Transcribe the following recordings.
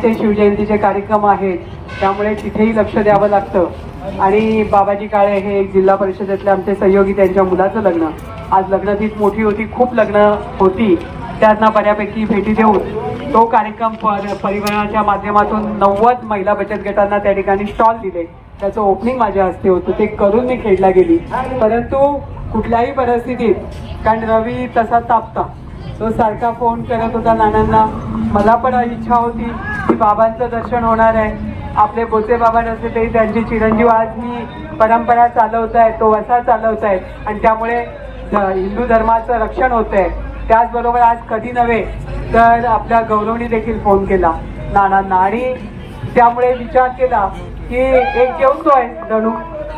इथे शिवजयंतीचे कार्यक्रम आहेत त्यामुळे तिथेही लक्ष द्यावं लागतं. आणि बाबाजी काळे हे एक जिल्हा परिषदेतले आमचे सहयोगी त्यांच्या मुलाचं लग्न. आज लग्न तीच मोठी होती खूप लग्न होती. त्यांना बऱ्यापैकी भेटी देऊन तो कार्यक्रम पर परिवहनाच्या माध्यमातून नव्वद महिला बचत गटांना त्या ठिकाणी स्टॉल दिले. त्याचं ओपनिंग माझ्या हस्ते होतं. ते करून मी खेळला गेली. परंतु कुठल्याही परिस्थितीत कारण रवी तसा तापता. तो सारखा फोन करत होता नानांना. मला पण इच्छा होती. की बाबांचं दर्शन होणार आहे. आपले बोचे बाबा नसले तरी त्यांची चिरंजीव आज मी परंपरा चालवत आहे तो वसा चालवत आहे आणि त्यामुळे हिंदू धर्माचं रक्षण होत आहे त्याचबरोबर आज कधी नव्हे तर आपल्या गौरवनी देखील फोन केला. नानांना आणि त्यामुळे विचार केला की एक जेवतोय जणू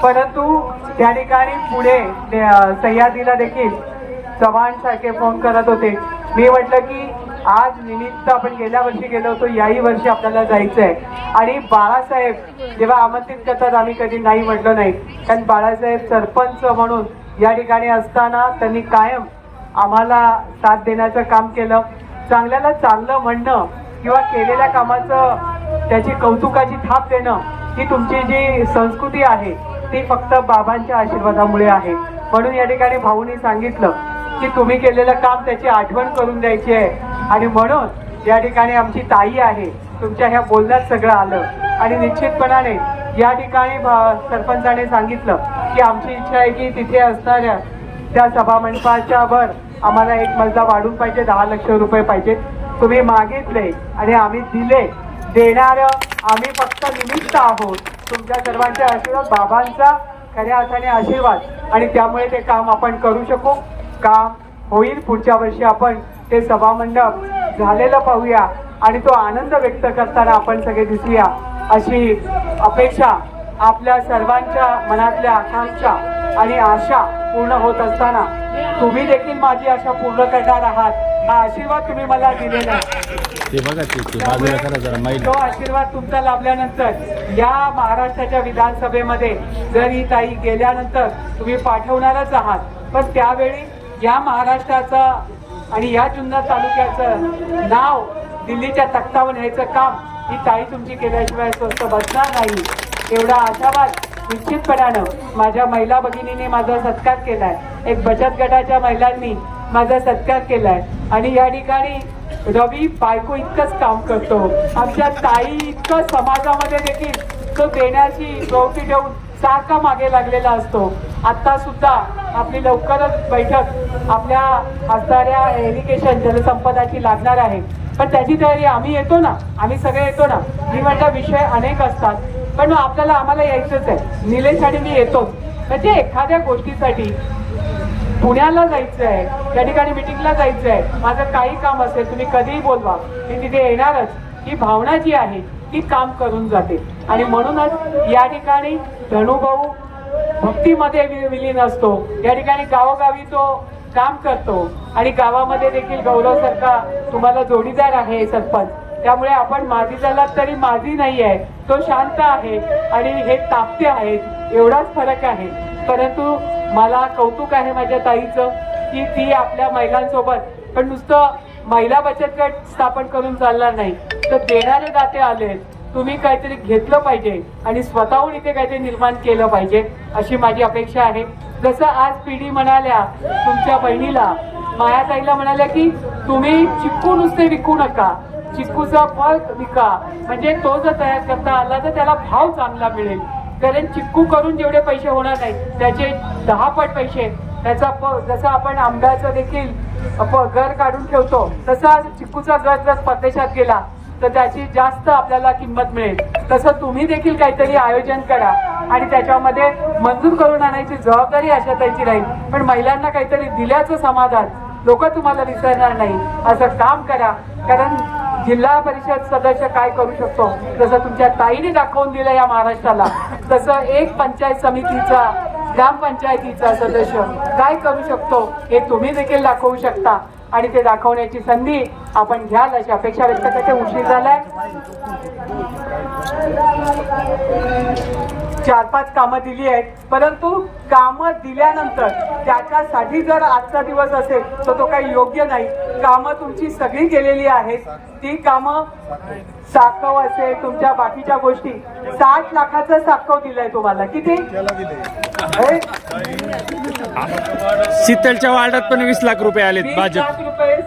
परंतु त्या ठिकाणी पुढे सह्यादीला सह्याद्रीला देखील चव्हाण सारखे फोन करत होते. मी म्हटलं की आज निमित्त आपण गेल्या वर्षी गेलो होतो याही वर्षी आपल्याला जायचं आहे आणि बाळासाहेब जेव्हा आमंत्रित करतात आम्ही कधी नाही म्हटलं नाही. कारण बाळासाहेब सरपंच म्हणून या ठिकाणी असताना त्यांनी कायम आम्हाला साथ देण्याचं काम केलं. चांगल्याला चांगलं म्हणणं किंवा केलेल्या कामाचं त्याची कौतुकाची थाप देणं ही तुमची जी संस्कृती आहे ती फक्त बाबांच्या आशीर्वादामुळे आहे. म्हणून या ठिकाणी भाऊनी सांगितलं की तुम्ही केलेलं काम त्याची आठवण करून द्यायची आहे. आणि म्हणून या ठिकाणी आमची ताई आहे. तुमच्या ह्या बोलण्यात सगळं आलं. आणि निश्चितपणाने या ठिकाणी सरपंचाने सांगितलं की आमची इच्छा आहे की तिथे असणाऱ्या त्या सभा मंडपाच्या वर आम्हाला एक मजला वाढून पाहिजे दहा लक्ष रुपये पाहिजे. तुम्ही मागितले आणि आम्ही दिले. देणार आम्ही फक्त निमित्त आहोत. तुमच्या सर्वांच्या आशीर्वाद बाबांचा खऱ्या अर्थाने आशीर्वाद. आणि त्यामुळे ते काम आपण करू शकू. काम होईल पुढच्या वर्षी आपण ते सभामंडप झालेलं पाहूया आणि तो आनंद व्यक्त करताना आपण सगळे दिसूया. अशी अपेक्षा आपल्या सर्वांच्या मनातल्या आकांक्षा आणि आशा पूर्ण होत असताना तुम्ही देखील माझी आशा पूर्ण करणार आहात. हा आशीर्वाद तुम्ही मला दिलेला आहे. ते आशीर्वाद तुमचा लाभल्यानंतर या महाराष्ट्राच्या विधानसभेमध्ये जर ही ताई गेल्यानंतर तुम्ही पाठवणारच आहात पण त्यावेळी या महाराष्ट्राचं आणि या जुन्नर तालुक्याचं नाव दिल्लीच्या तख्तावर न्यायचं काम ही ताई तुमची केल्याशिवाय स्वस्त बसणार नाही. एवढा आशावाद निश्चितपणानं माझ्या महिला भगिनीने माझा सत्कार केलाय. एक बचत गटाच्या महिलांनी माझा सत्कार केलाय. आणि या ठिकाणी रवी बायको इतकंच काम करतो. आमच्या ताई इतकं समाजामध्ये देखील तो देण्याची प्रवृत्ती ठेवून सारखा मागे लागलेला असतो. आता सुद्धा आपली लवकरच बैठक आपल्या असणाऱ्या एरिगेशन जलसंपदाची लागणार आहे. पण त्याची तयारी आम्ही येतो ना आम्ही सगळे येतो ना मी म्हटलं विषय अनेक असतात. पण आपल्याला आम्हाला यायचंच आहे. निलेसाठी मी येतो. म्हणजे एखाद्या गोष्टीसाठी पुण्याला जायचं आहे त्या ठिकाणी मिटिंगला जायचं आहे माझं काही काम असेल तुम्ही कधीही बोलवा मी तिथे येणारच. ही भावना जी आहे ती काम करून जाते. आणि म्हणूनच या ठिकाणी धनुभाऊ भक्तीमध्ये वि- विलीन असतो. या ठिकाणी गावोगावी तो काम करतो. आणि गावामध्ये देखील गौरव सारखा तुम्हाला जोडीदार आहे सरपंच. त्यामुळे आपण माझी झालात तरी माझी नाही आहे. तो शांत आहे आणि हे ताप्य आहेत एवढाच फरक आहे. परंतु मला कौतुक आहे माझ्या ताईचं की ती आपल्या महिलांसोबत पण नुसतं महिला बचत गट स्थापन करून चालणार नाही. तर देणारे दाते आले तुम्ही काहीतरी घेतलं पाहिजे आणि स्वतःहून इथे काहीतरी निर्माण केलं पाहिजे अशी माझी अपेक्षा आहे. जसं आज पिढी म्हणाल्या तुमच्या बहिणीला मायाताईला म्हणाल्या की तुम्ही चिक्कू नुसते विकू नका चिक्कूचा फळ विका. म्हणजे तो जर तयार करता आला तर त्याला भाव चांगला मिळेल. कारण चिक्कू करून जेवढे पैसे होणार नाही त्याचे दहा पट पैसे त्याचा प जसं आपण आंब्याचं देखील प- गर काढून ठेवतो तसा चिक्कूचा गर जर परदेशात गेला तर त्याची जास्त आपल्याला किंमत मिळेल. तसं तुम्ही देखील काहीतरी आयोजन करा आणि त्याच्यामध्ये मंजूर करून आणायची जबाबदारी अशा त्याची राहील. पण महिलांना काहीतरी दिल्याचं समाधान लोक तुम्हाला विसरणार नाही. असं काम करा. कारण जिल्हा परिषद सदस्य काय करू शकतो? जसं तुमच्या ताईने दाखवून दिलं या महाराष्ट्राला तसं एक पंचायत समितीचा ग्रामपंचायतीचा सदस्य काय करू शकतो हे तुम्ही देखील दाखवू शकता. आणि ते दाखवण्याची संधी आपण घ्याल अशी अपेक्षा व्यक्त करते. उशीर झालाय. चार पाच कामं दिली आहेत. परंतु कामं दिल्यानंतर त्याच्यासाठी जर आजचा दिवस असेल तर तो काही योग्य नाही. कामं तुमची सगळी केलेली आहेत. ती कामं साखव असेल तुमच्या बाकीच्या गोष्टी. साठ लाखाचं साखव दिलंय तुम्हाला. किती? शीतलच्या वार्डात पण वीस लाख रुपये आलेत वीस भाजप.